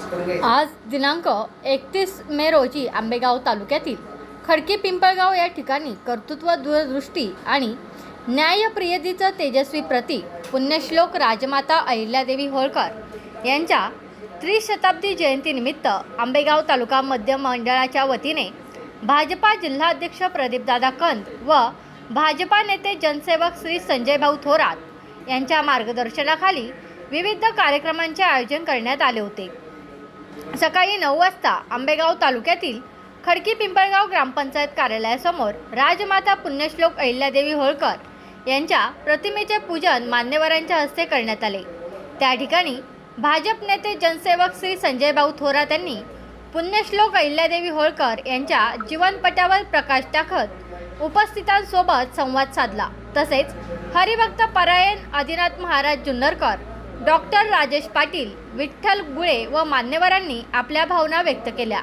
आज दिनांक एकतीस मे रोजी आंबेगाव तालुक्यातील खडकी पिंपळगाव या ठिकाणी कर्तृत्व दूरदृष्टी आणि न्यायप्रियतेचं तेजस्वी प्रतीक पुण्यश्लोक राजमाता अहिल्यादेवी होळकर यांच्या त्रिशताब्दी जयंतीनिमित्त आंबेगाव तालुका मध्य मंडळाच्या वतीने भाजपा जिल्हाध्यक्ष प्रदीपदादा कंद व भाजपा नेते जनसेवक श्री संजयभाऊ थोरात यांच्या मार्गदर्शनाखाली विविध कार्यक्रमांचे आयोजन करण्यात आले होते. सकाळी नऊ वाजता आंबेगाव तालुक्यातील खडकी पिंपळगाव ग्रामपंचायत कार्यालयासमोर राजमाता पुण्यश्लोक अहिल्यादेवी होळकर यांच्या प्रतिमेचे पूजन मान्यवरांच्या हस्ते करण्यात आले. त्या ठिकाणी भाजप नेते जनसेवक श्री संजयभाऊ थोरात यांनी पुण्यश्लोक अहिल्यादेवी होळकर यांच्या जीवनपटावर प्रकाश टाकत उपस्थितांसोबत संवाद साधला. तसेच हरिभक्त परायण आदिनाथ महाराज जुन्नरकर डॉक्टर राजेश पाटील विठ्ठल गुळे व मान्यवरांनी आपल्या भावना व्यक्त केल्या.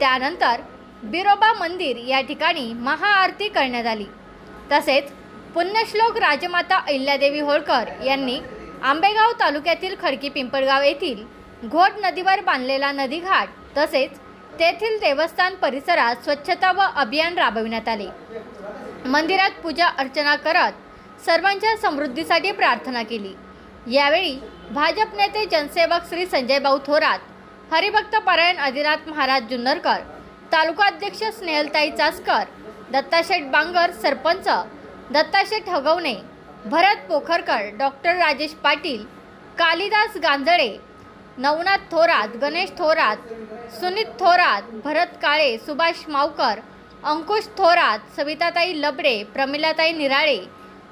त्यानंतर बिरोबा मंदिर या ठिकाणी महाआरती करण्यात आली. तसेच पुण्यश्लोक राजमाता अहिल्यादेवी होळकर यांनी आंबेगाव तालुक्यातील खडकी पिंपळगाव येथील घोट नदीवर बांधलेला नदीघाट तसेच तेथील देवस्थान परिसरात स्वच्छता व अभियान राबविण्यात आले. मंदिरात पूजा अर्चना करत सर्वांच्या समृद्धीसाठी प्रार्थना केली. यावेळी भाजप नेते जनसेवक श्री संजय भाऊ थोरात हरिभक्त परायण आदिनाथ महाराज जुन्नरकर तालुकाध्यक्ष स्नेहलताई चासकर दत्ताशेठ बांगर सरपंच दत्ताशेठ हगवणे भरत पोखरकर डॉक्टर राजेश पाटील कालिदास गांजळे नवनाथ थोरात गणेश थोरात सुनीत थोरात भरत काळे सुभाष मावकर अंकुश थोरात सविताताई लबडे प्रमिलाताई निराळे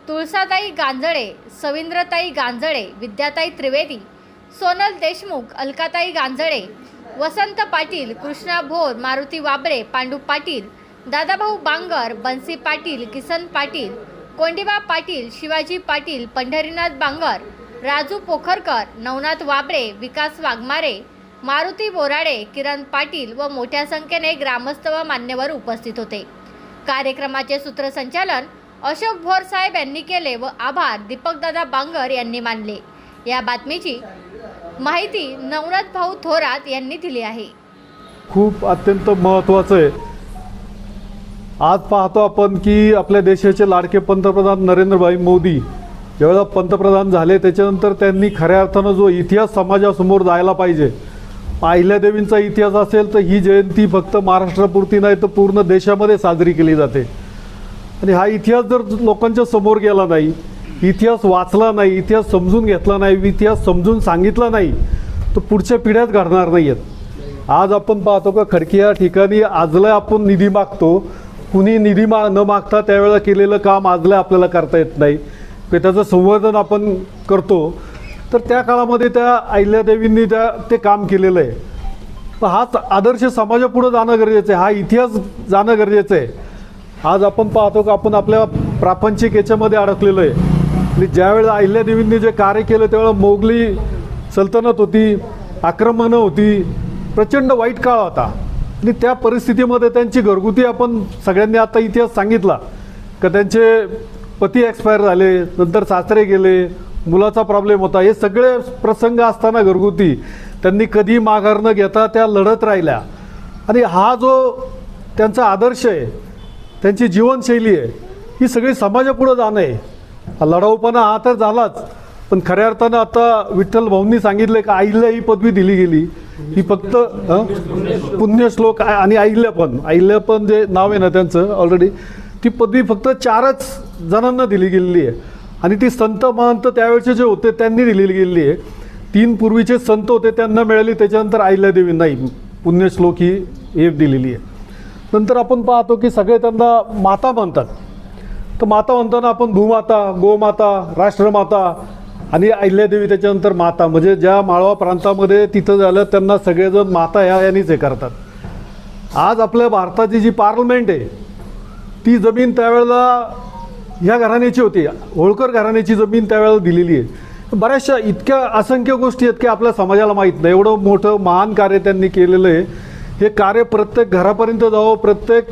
तुळसाताई गांजळे सविंद्रताई गांजळे विद्याताई त्रिवेदी सोनल देशमुख अलकाताई गांजळे वसंत पाटील कृष्णा भोर मारुती वाबरे पांडू पाटील दादाभाऊ बांगर बन्सी पाटील किसन पाटील कोंडिबा पाटील शिवाजी पाटील पंढरीनाथ बांगर राजू पोखरकर नवनाथ वाबरे विकास वाघमारे मारुती बोराडे किरण पाटील व मोठ्या संख्येने ग्रामस्थ व मान्यवर उपस्थित होते. कार्यक्रमाचे सूत्रसंचालन अशोक भोर साहेब यांनी केले व आभार दीपकदादा बांगर यांनी मानले. या बातमीची माहिती नवनाथ भाऊ थोरात यांनी दिली आहे. खूप अत्यंत महत्त्वाचं आहे. आज पाहतो आपण की आपल्या देशाचे लाडके पंतप्रधान नरेंद्रभाई मोदी ज्यावेळेला पंतप्रधान झाले त्याच्यानंतर त्यांनी खऱ्या अर्थानं जो इतिहास समाजासमोर जायला पाहिजे अहिल्यादेवींचा इतिहास असेल तर ही जयंती फक्त महाराष्ट्रापुरती नाही तर पूर्ण देशामध्ये साजरी केली जाते. आणि हा इतिहास जर लोकांच्या समोर गेला नाही इतिहास वाचला नाही इतिहास समजून घेतला नाही इतिहास समजून सांगितला नाही तर पुढच्या पिढ्याच घडणार नाही आहेत आज आपण पाहतो का खडकी या ठिकाणी आजला आपण निधी मागतो. कुणी निधी मा न मागता त्यावेळेला केलेलं काम आजला आपल्याला करता येत नाही. म्हणजे त्याचं संवर्धन आपण करतो. तर त्या काळामध्ये त्या अहिल्यादेवींनी त्या ते काम केलेलं आहे. तर हाच आदर्श समाजापुढं जाणं गरजेचं आहे. हा इतिहास जाणं गरजेचं आहे. आज आपण पाहतो का आपण आपल्या प्रापंचिक याच्यामध्ये अडकलेलो आहे आणि ज्यावेळेला अहिल्यादेवींनी जे कार्य केलं त्यावेळेला मोगली सल्तनत होती आक्रमणं होती प्रचंड वाईट काळ होता. आणि त्या परिस्थितीमध्ये त्यांची घरगुती आपण सगळ्यांनी आता इतिहास सांगितला का त्यांचे पती एक्सपायर झाले नंतर सासरे गेले मुलाचा प्रॉब्लेम होता. हे सगळे प्रसंग असताना घरगुती. त्यांनी कधी माघार न घेता त्या लढत राहिल्या. आणि हा जो त्यांचा आदर्श आहे त्यांची जीवनशैली आहे. ही सगळी समाजापुढं जाणं आहे. लढाऊपणा हा तर झालाच. पण खऱ्या अर्थानं आता विठ्ठल भाऊंनी सांगितलं का आईला ही पदवी दिली गेली. ही फक्त पुण्यश्लोक आहे आणि आईल्या पण. आईल्या पण जे नाव आहे ना त्यांचं ऑलरेडी ती पदवी फक्त चारच जणांना दिली गेलेली आहे. आणि ती संत महंत त्यावेळचे जे होते त्यांनी दिलेली गेलेली आहे. तीन पूर्वीचे संत होते त्यांना मिळाली त्याच्यानंतर अहिल्यादेवी नाही. पुण्यश्लोक ही एक दिलेली आहे. नंतर आपण पाहतो की सगळे त्यांना माता म्हणतात. तर माता म्हणताना आपण भूमाता गोमाता राष्ट्रमाता आणि अहिल्यादेवी त्याच्यानंतर माता. म्हणजे ज्या माळवा प्रांतामध्ये तिथं झालं त्यांना सगळेजण माता ह्या यांनीच हे करतात. आज आपल्या भारताची जी पार्लमेंट आहे ती जमीन त्यावेळेला ह्या घराण्याची होती. होळकर घराण्याची जमीन त्यावेळेला दिलेली आहे. बऱ्याचशा इतक्या असंख्य गोष्टी आहेत की आपल्या समाजाला माहीत नाही. एवढं मोठं महान कार्य त्यांनी केलेलं आहे. हे कार्य प्रत्येक घरापर्यंत जावं प्रत्येक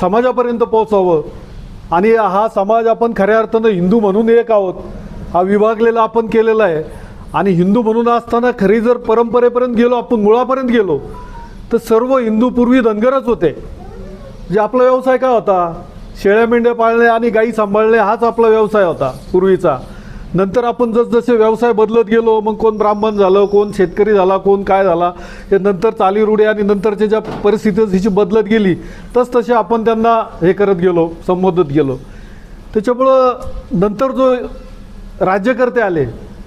समाजापर्यंत पोहोचावं. आणि हा समाज आपण खऱ्या अर्थानं हिंदू म्हणून एक आहोत. हा विभागलेला आपण केलेला आहे. आणि हिंदू म्हणून असताना खरी जर परंपरेपर्यंत गेलो आपण मुळापर्यंत गेलो तर सर्व हिंदू पूर्वी धनगरच होते. जे आपला व्यवसाय काय होता? शेळ्या मेंढ्या पाळणे आणि गाई सांभाळणे हाच आपला व्यवसाय होता पूर्वीचा. नंतर आपण जसजसे व्यवसाय बदलत गेलो मग कोण ब्राह्मण झालं कोण शेतकरी झाला कोण काय झाला हे नंतर चालीरुडे आणि नंतरच्या ज्या परिस्थिती हिची बदलत गेली तस तसे आपण त्यांना हे करत गेलो संबोधत गेलो. त्याच्यामुळं नंतर जो राज्यकर्ते आले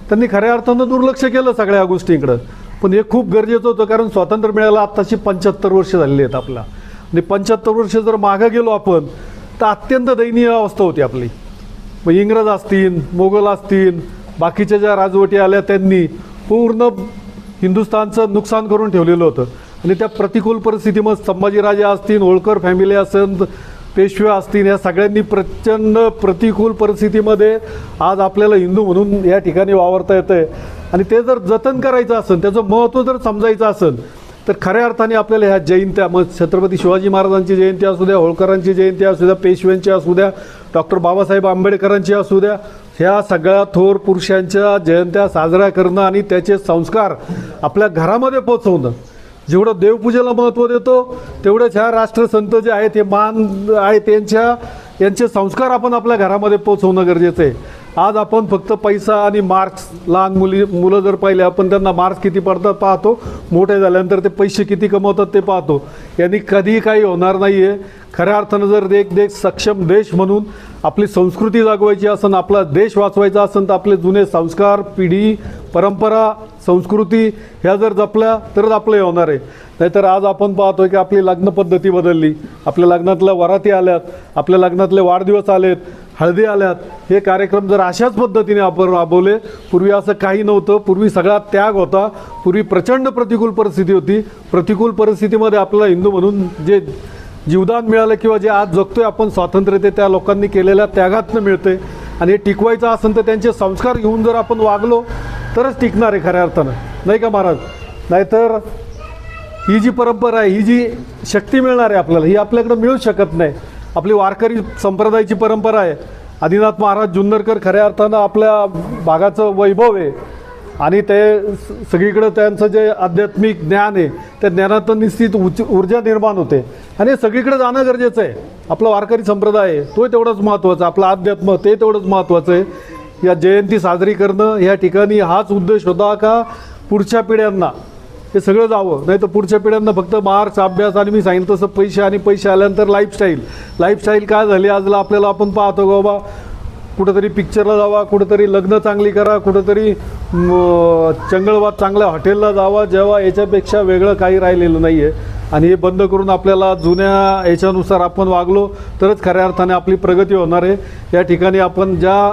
त्यांनी खऱ्या अर्थानं दुर्लक्ष केलं सगळ्या गोष्टींकडं पण हे खूप गरजेचं होतं कारण स्वातंत्र्य मिळायला आत्ताशी पंच्याहत्तर वर्ष झालेली आहेत आपला. आणि पंच्याहत्तर वर्ष जर मागं गेलो आपण तर अत्यंत दयनीय अवस्था होती आपली. मग इंग्रज असतील मोगल असतील बाकीच्या ज्या राजवटी आल्या त्यांनी पूर्ण हिंदुस्थानचं नुकसान करून ठेवलेलं होतं. आणि त्या प्रतिकूल परिस्थितीमध्ये संभाजीराजे असतील होळकर फॅमिली असेल पेशवे असतील या सगळ्यांनी प्रचंड प्रतिकूल परिस्थितीमध्ये आज आपल्याला हिंदू म्हणून या ठिकाणी वावरता येतं आहे आणि ते जर जतन करायचं असेल त्याचं महत्त्व जर समजायचं असेल तर खऱ्या अर्थाने आपल्याला ह्या जयंत्या मग छत्रपती शिवाजी महाराजांची जयंती असू द्या होळकरांची जयंती असू द्या पेशव्यांची असू द्या डॉक्टर बाबासाहेब आंबेडकरांची असू द्या ह्या सगळ्या थोर पुरुषांच्या जयंत्या साजऱ्या करणं आणि त्याचे संस्कार आपल्या घरामध्ये पोचवणं. जेवढं देवपूजेला महत्त्व देतो तेवढंच ह्या राष्ट्रसंत जे आहेत हे मान आहे त्यांच्या यांचे संस्कार आपण आपल्या घरामध्ये पोचवणं गरजेचं आहे. आज आपण फक्त पैसा आणि मार्क्स लहान मुली मुलं जर पाहिले आपण त्यांना मार्क्स किती पडतात पाहतो. मोठे झाल्यानंतर ते पैसे किती कमवतात ते पाहतो. यांनी कधीही काही होणार नाही आहे खऱ्या अर्थानं जर एक देश सक्षम देश म्हणून आपली संस्कृती जागवायची असेल आपला देश वाचवायचा असेल तर आपले जुने संस्कार पिढी परंपरा संस्कृती ह्या जर जपल्या तरच आपलं होणार आहे. नाहीतर आज आपण पाहतोय की आपली लग्न पद्धती बदलली. आपल्या लग्नातल्या वराती आल्यात आपल्या लग्नातले वाढदिवस आलेत हळदी आल्यात. हे कार्यक्रम जर अशाच पद्धतीने आपण राबवले पूर्वी असं काही नव्हतं. पूर्वी सगळा त्याग होता. पूर्वी प्रचंड प्रतिकूल परिस्थिती होती. प्रतिकूल परिस्थितीमध्ये आपल्याला हिंदू म्हणून जे जीवदान मिळालं किंवा जे आज जगतोय आपण स्वातंत्र्य ते त्या लोकांनी केलेल्या त्यागातनं मिळते आणि हे टिकवायचं असेल तर त्यांचे संस्कार घेऊन जर आपण वागलो तरच टिकणार आहे खऱ्या अर्थानं. नाही का महाराज? नाहीतर ही जी परंपरा आहे ही जी शक्ती मिळणार आहे आपल्याला ही आपल्याकडे मिळू शकत नाही. आपली वारकरी संप्रदायाची परंपरा आहे. आदिनाथ महाराज जुन्नरकर खऱ्या अर्थानं आपल्या भागाचं वैभव आहे. आणि ते स- सगळीकडं त्यांचं जे आध्यात्मिक ज्ञान आहे त्या ज्ञानातून निश्चित उच ऊर्जा निर्माण होते. आणि हे सगळीकडे जाणं गरजेचं आहे. आपला वारकरी संप्रदाय आहे तो तेवढंच महत्त्वाचा आपलं अध्यात्म ते तेवढंच महत्त्वाचं आहे. या जयंती साजरी करणं या ठिकाणी हाच उद्देश होता का पुढच्या पिढ्यांना हे सगळं जावं. नाही तर पुढच्या पिढ्यांना फक्त मार्क्स अभ्यास आणि मी सांगितलं तसं पैसे आणि पैसे आल्यानंतर लाईफस्टाईल लाईफस्टाईल काय झाली? आजला आपल्याला आपण पाहतो बाबा कुठंतरी पिक्चरला जावा कुठंतरी लग्न चांगली करा कुठंतरी चंगळवाद चांगल्या हॉटेलला जावा जेव्हा याच्यापेक्षा वेगळं काही राहिलेलं नाही आहे आणि हे बंद करून आपल्याला जुन्या याच्यानुसार आपण वागलो तरच खऱ्या अर्थाने आपली प्रगती होणार आहे. या ठिकाणी आपण ज्या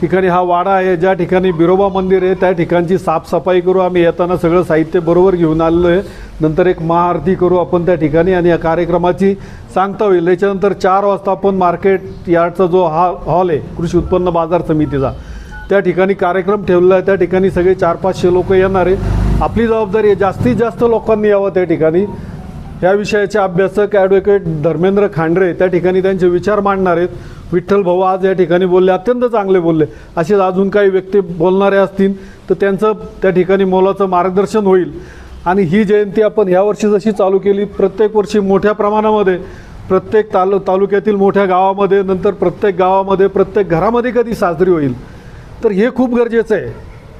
ठिकाणी हा वाडा आहे ज्या ठिकाणी बिरोबा मंदिर आहे त्या ठिकाणची साफसफाई करू. आम्ही येताना सगळं साहित्य बरोबर घेऊन आलेलो आहे. नंतर एक महाआरती करू आपण त्या ठिकाणी आणि या कार्यक्रमाची सांगता होईल. याच्यानंतर चार वाजता आपण मार्केट यार्डचा जो हा हॉल आहे कृषी उत्पन्न बाजार समितीचा त्या ठिकाणी कार्यक्रम ठेवलेला आहे. त्या ठिकाणी सगळे चार पाचशे लोक येणार आहे. आपली जबाबदारी आहे जास्तीत जास्त लोकांनी यावं त्या ठिकाणी. या विषयाचे अभ्यासक ॲडव्होकेट धर्मेंद्र खांडरे त्या ठिकाणी त्यांचे विचार मांडणार आहेत. विठ्ठल भाऊ आज या ठिकाणी बोलले अत्यंत चांगले बोलले. असेच अजून काही व्यक्ती बोलणारे असतील तर त्यांचं त्या ठिकाणी मोलाचं मार्गदर्शन होईल. आणि ही जयंती आपण ह्या वर्षी जशी चालू केली प्रत्येक वर्षी मोठ्या प्रमाणामध्ये प्रत्येक तालु तालुक्यातील मोठ्या गावामध्ये नंतर प्रत्येक गावामध्ये प्रत्येक घरामध्ये कधी साजरी होईल? तर हे खूप गरजेचं आहे.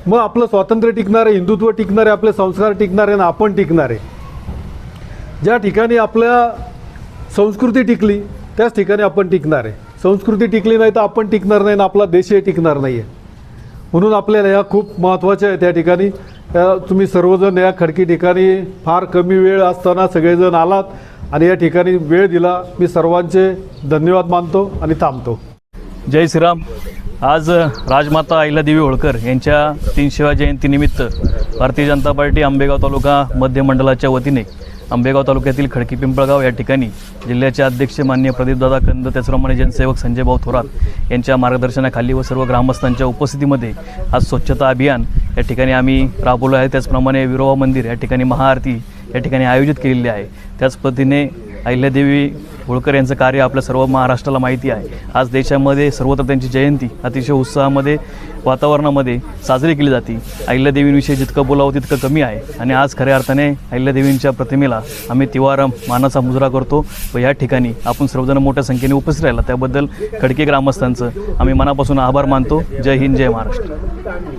मग आपलं स्वातंत्र्य टिकणारे हिंदुत्व टिकणारे आपले संस्कार टिकणारे आणि आपण टिकणारे. ज्या ठिकाणी आपल्या संस्कृती टिकली त्याच ठिकाणी आपण टिकणार आहे. संस्कृती टिकली नाही तर आपण टिकणार नाही आणि आपला देशही टिकणार नाही आहे म्हणून आपल्याला ह्या खूप महत्त्वाच्या आहे त्या ठिकाणी तुम्ही सर्वजण या खडकी ठिकाणी फार कमी वेळ असताना सगळेजण आलात आणि या ठिकाणी वेळ दिला. मी सर्वांचे धन्यवाद मानतो आणि थांबतो. जय श्रीराम. आज राजमाता अहिल्यादेवी होळकर यांच्या तीनशेव्या जयंतीनिमित्त भारतीय जनता पार्टी आंबेगाव तालुका मध्य मंडळाच्या वतीने आंबेगाव तालुक्यातील खडकी पिंपळगाव या ठिकाणी जिल्ह्याचे अध्यक्ष मान्य प्रदीपदादा कंद त्याचप्रमाणे जनसेवक संजय भाऊ थोरात यांच्या मार्गदर्शनाखाली व सर्व ग्रामस्थांच्या उपस्थितीमध्ये आज स्वच्छता अभियान या ठिकाणी आम्ही राबवलं आहे. त्याचप्रमाणे विरोवा मंदिर या ठिकाणी महाआरती या ठिकाणी आयोजित केलेली आहे. त्याच पद्धतीने अहिल्यादेवी होळकर यांचं कार्य आपल्या सर्व महाराष्ट्राला माहिती आहे. आज देशामध्ये सर्वत्र त्यांची जयंती. अतिशय उत्साहामध्ये वातावरणामध्ये साजरी केली जाते. अहिल्यादेवींविषयी जितकं बोलावं तितकं कमी आहे. आणि आज खऱ्या अर्थाने अहिल्यादेवींच्या प्रतिमेला आम्ही तिवारम मानाचा मुजरा करतो व या ठिकाणी आपण सर्वजण मोठ्या संख्येने उपस्थित राहिला. त्याबद्दल खडके ग्रामस्थांचं आम्ही मनापासून आभार मानतो. जय हिंद जय महाराष्ट्र.